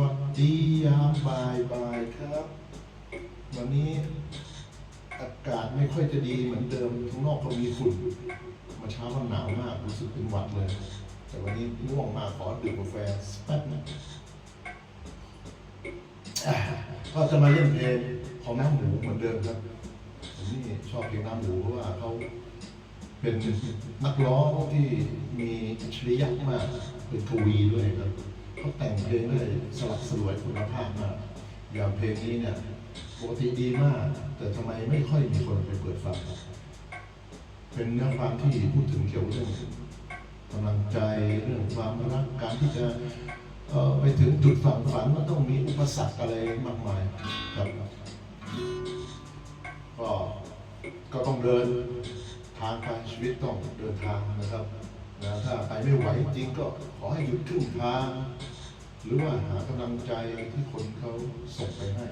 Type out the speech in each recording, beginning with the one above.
วัสดียามบ่ายบ่ายครับ วันนี้อากาศไม่ค่อยจะดีเหมือนเดิมข้างนอกก็มีฝุ่นมาเช้ามันหนาวมากรู้สึกเป็นหวัดเลย แต่วันนี้ง่วงมากขอดื่มกาแฟสักแป๊บนึงอะก็จะมาเล่นเพลงของน้ำหมูเหมือนเดิมครับผมนี่ชอบเพลงน้ำหมูเพราะว่าเขาเป็นนักร้องที่มีอัจฉริยะมากเป็นทวีด้วยครับ เขาแต่งเพลงได้สลักสลวยคุณภาพมากอย่างเพลงนี้เนี่ยปกติดีมาก แต่ทำไมไม่ค่อยมีคนไปเปิดฟังเป็นเนื้อความที่พูดถึงเกี่ยวกับเรื่องกำลังใจเรื่องความรักการที่จะไปถึงจุดฝันฝันมันต้องมีอุปสรรคอะไรมากมายครับก็ก็ต้องเดินทางไปชีวิตต้องเดินทางนะครับ นะถ้าไปไม่ไหวจริงก็ขอให้หยุดครึ่งทาง หรือว่าหากำลังใจที่คนเขาส่งไปให้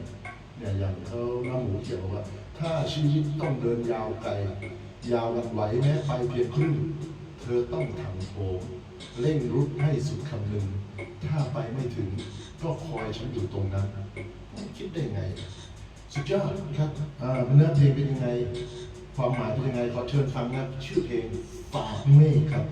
เนี่ยอย่างเขาน้าหมูเขียวบอกว่า ถ้าชีวิตต้องเดินยาวไกล ยาววันไหวแม้ไปเพียงครึ่ง เธอต้องถังโถเร่งรุดให้สุดคำหนึ่ง ถ้าไปไม่ถึงก็คอยฉันอยู่ตรงนั้น คิดได้ไง สุดยอดครับอ่าเนื้อเพลงเป็นยังไง ความหมายเป็นยังไงขอเชิญฟังนะชื่อเพลงฝากเมฆครับ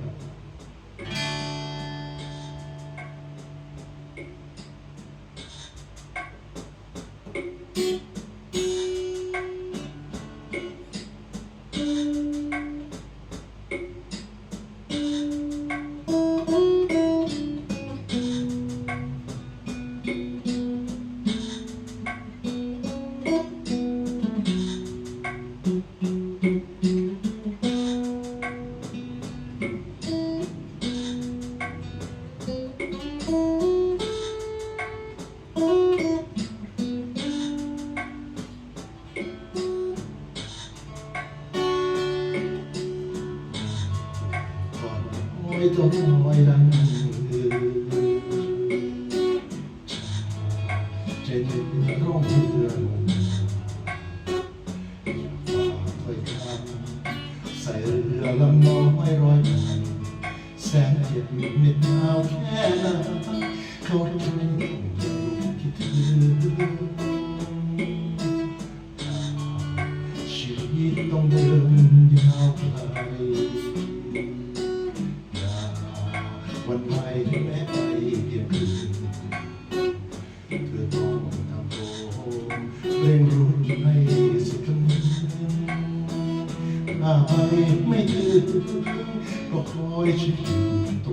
อนโอ้ยจงโอยดังเอ่ยใจเย็นร้องเพื่อนฝากถ้อยคำใส่เรือลำน้อยร้อยพันแสนเจ็บมิดหนาวแค่ไหนเขาจะไม่คิดถึง วันไหวแม้ไปเพียงคืนเธอต้องทำโตเร่งรุนให้สุดกำลังถ้าไปไม่ถึงก็คอยฉันอยู่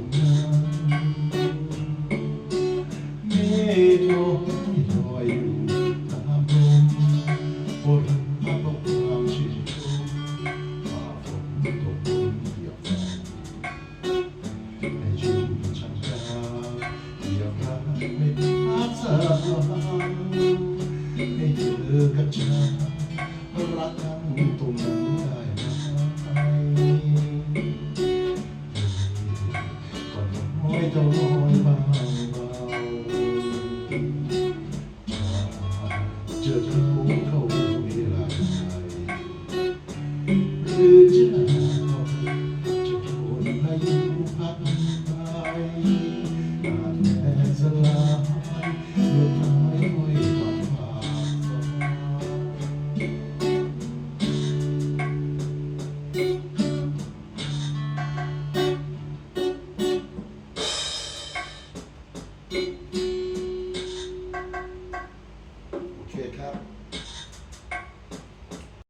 รักกันตร